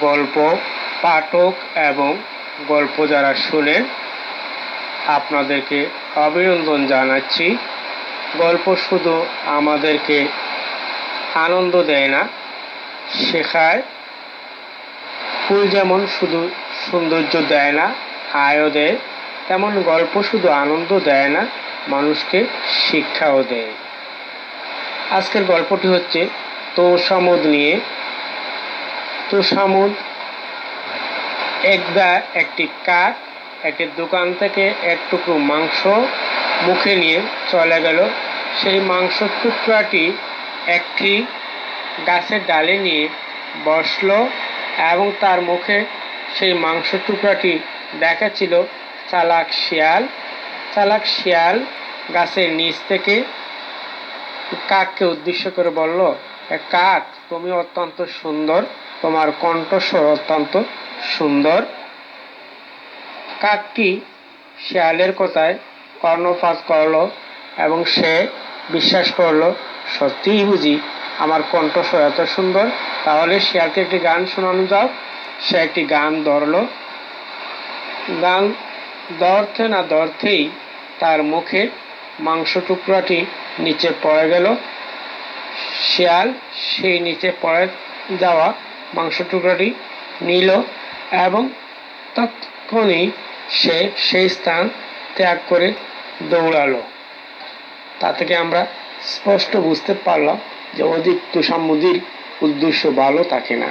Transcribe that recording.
গল্প, পাঠক এবং গল্প যারা শোনেন, আপনাদেরকে অভিনন্দন জানাচ্ছি। গল্প শুধু আমাদেরকে আনন্দ দেয় না, শেখায়। ফুল যেমন শুধু সৌন্দর্য দেয় না, আয়ও দেয়। তেমন গল্প শুধু আনন্দ দেয় না, মানুষকে শিক্ষাও দেয়। আজকের গল্পটি হচ্ছে তোষামুদ নিয়ে। তোষামুদ একদা একটি কাক একটি দোকান থেকে এক টুকরো মাংস মুখে নিয়ে চলে গেল। সেই মাংস টুকরাটি একটি গাছের ডালে নিয়ে বসল এবং তার মুখে সেই মাংস টুকরাটি দেখাচ্ছিল চালাক শিয়াল। চালাক শিয়াল গাছের নিচ থেকে কাককে উদ্দেশ্য করে বলল "এ কাক তুমি অত্যন্ত সুন্দর, তোমার কণ্ঠস্বর অত্যন্ত সুন্দর। কাকটি শিয়ালের কথায় কর্ণপাত করল এবং সে বিশ্বাস করল, সত্যিই বুঝি আমার কণ্ঠস্বর এত সুন্দর, তাহলে শেয়ালকে একটি গান শোনানো যাও। সে একটি গান ধরলো। গান ধরতে না ধরতেই তার মুখে মাংস টুকরাটি নিচে পড়ে গেল। শিয়াল সেই নিচে পড়ে যাওয়া মাংস টুকরাটি নিল এবং তৎক্ষণি সে সেই স্থান ত্যাগ করে দৌড়ালো। তা থেকে আমরা স্পষ্ট বুঝতে পারলাম যে অধিক তুষামুদির উদ্দেশ্য ভালো থাকে না।